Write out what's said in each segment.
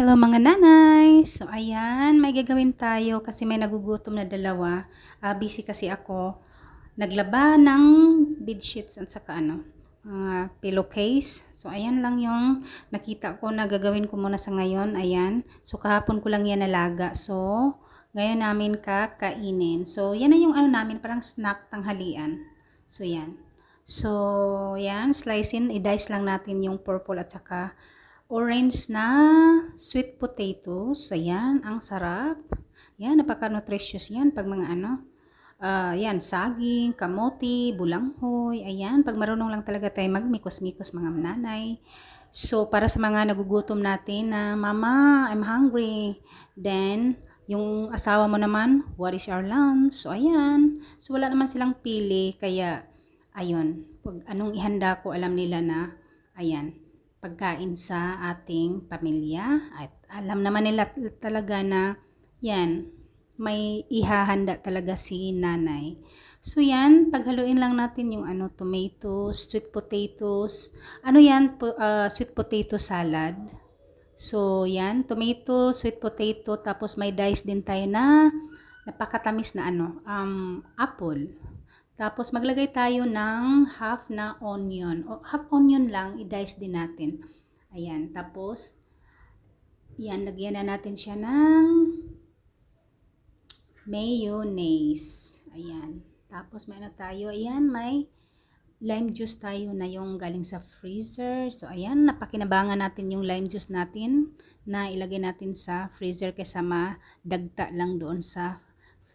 Hello mga nanay! So ayan, may gagawin tayo kasi may nagugutom na dalawa. Ah, busy kasi ako. Naglaba ng bedsheets at saka ano, mga pillowcase. So ayan lang yung nakita ko na gagawin ko muna sa ngayon. Ayan. So kahapon ko lang yan nalaga. So ngayon namin kakainin. So yan na yung ano namin, parang snack tanghalian. So yan. So yan, slice i-dice lang natin yung purple at saka orange na sweet potatoes. Ayan, ang sarap. Yan, napaka-nutritious yan pag mga ano. ah yan, saging, kamote, bulanghoy. Ayan, pag marunong lang talaga tayo magmikos-mikos mga nanay. So, para sa mga nagugutom natin na, Mama, I'm hungry. Then, yung asawa mo naman, what is our lunch? So, ayan. So, wala naman silang pili. Kaya, ayun. Pag anong ihanda ko, alam nila na, ayan, pagkain sa ating pamilya at alam naman nila talaga na yan, may ihahanda talaga si nanay. So yan, paghaluin lang natin yung ano, tomatoes, sweet potatoes. Ano yan, po, ah, sweet potato salad. So yan, tomato, sweet potato, tapos may dice din tayo na napakatamis na ano, um, apple. Tapos maglagay tayo ng half na onion. O, half onion lang, i-dice din natin. Ayan, tapos yan, lagyan na natin siya ng mayonnaise. Ayan. Tapos may ano tayo, ayan, may lime juice tayo na yung galing sa freezer. So ayan, napakinabangan natin yung lime juice natin na ilagay natin sa freezer kaysa madagta lang doon sa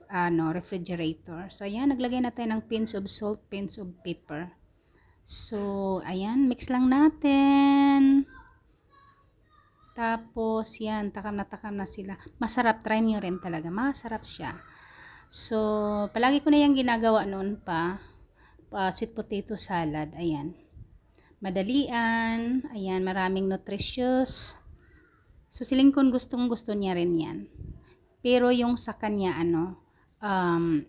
ano, refrigerator. So, ayan, naglagay na tayo ng pins of salt, pins of pepper. So, ayan, mix lang natin. Tapos, yan, takam na takam na sila. Masarap, try nyo rin talaga. Masarap siya. So, palagi ko na yung ginagawa noon pa. pa sweet potato salad. Ayan. Madalian. Ayan, maraming nutritious. So, silingkon gustong gusto niya rin yan. Pero yung sa kanya, ano, um,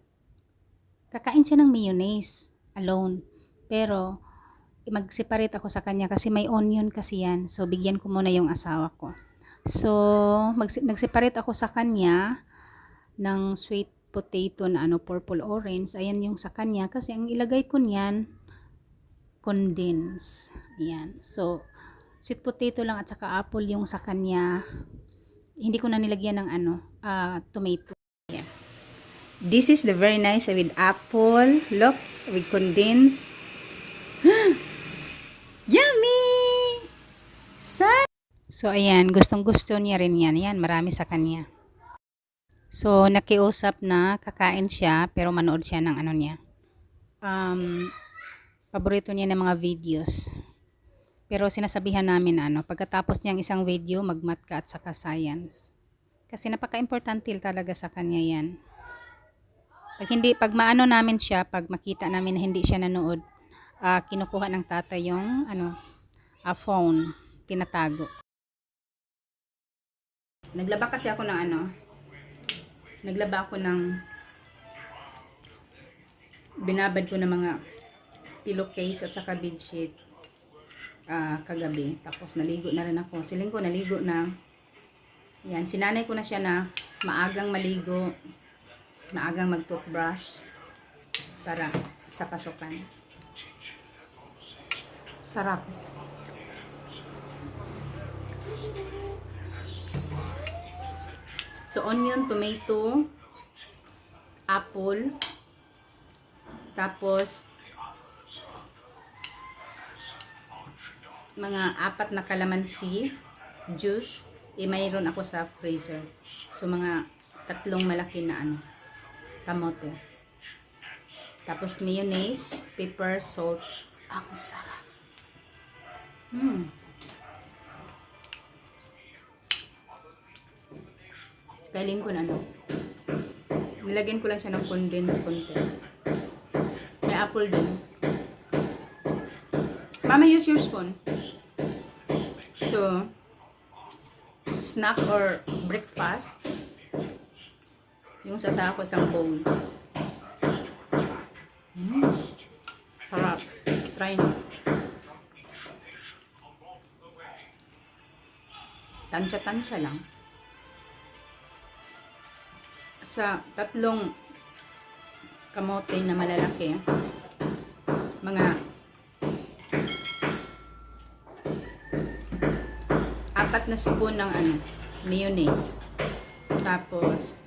kakain siya ng mayonnaise alone. Pero, mag-separate ako sa kanya kasi may onion kasi yan. So, bigyan ko muna yung asawa ko. So, nag-separate ako sa kanya ng sweet potato na ano, purple orange. Ayan yung sa kanya kasi ang ilagay ko niyan, condense. Ayan. So, sweet potato lang at saka apple yung sa kanya. Hindi ko na nilagyan ng ano, ah, tomato. This is the very nice with apple. Look, with condensed. Yummy! Sa So, ayan. Gustong gusto niya rin yan. Yan, marami sa kanya. So, nakiusap na kakain siya, pero manood siya ng ano niya. Um, paborito niya ng mga videos. Pero sinasabihan namin na ano, pagkatapos niyang isang video, magmat ka at saka science. Kasi napaka-importante talaga sa kanya yan. Pag hindi, pag maano namin siya, pag makita namin na hindi siya nanood, ah, kinukuha ng tatay yung ano, a phone, tinatago. Naglaba kasi ako ng ano, naglaba ako ng binabad ko ng mga pillowcase at saka bedsheet ah, kagabi. Tapos naligo na rin ako. Siling ko naligo na. Yan, sinanay ko na siya na maagang maligo, maagang mag-toothbrush para sa pasukan. Sarap. So, onion, tomato, apple, tapos, mga apat na kalamansi, juice, eh mayroon ako sa freezer. So, mga tatlong malaki na ano, kamote. Tapos, mayonnaise, pepper, salt. Ang sarap. Hmm. Kailin ko na ano. Nilagyan ko lang siya ng condensed konti. May apple din. Mama, use your spoon. So, snack or breakfast. Yung sasa ko isang bowl. Mm. Sarap. Try nyo. tansya-tansya lang. Sa tatlong kamote na malalaki, mga apat na spoon ng ano, mayonnaise. Tapos,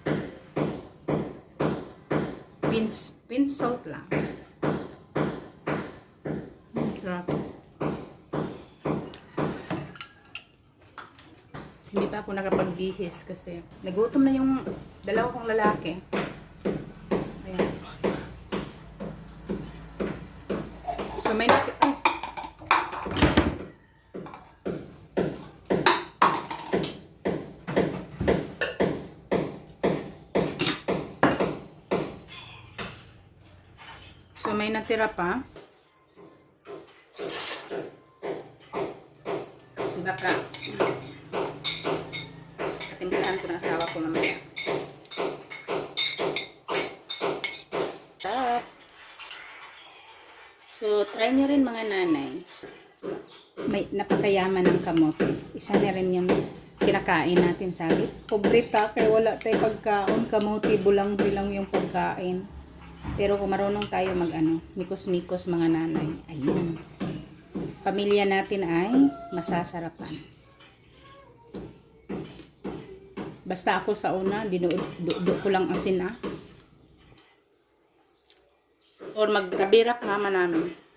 pinch, pinch salt lang. Sarap. Hindi pa ako nakapagbihis kasi nagutom na yung dalawa kong lalaki. Ayan. So may naki- ay. So may natira pa. Baka Katimplahan ko ng asawa ko mamaya. Sarap. So, try nyo rin mga nanay. May napakayaman ng kamote. Isa na rin yung kinakain natin, sabi. Pobre ta, kaya wala tayo pagkaon. Kamote, bulang bilang yung pagkain. Pero kung marunong tayo mag ano, mikos-mikos mga nanay. Ayun. Pamilya natin ay masasarapan. Basta ako sa una, dinudo ko lang asin ah. Or magkabirak mama namin.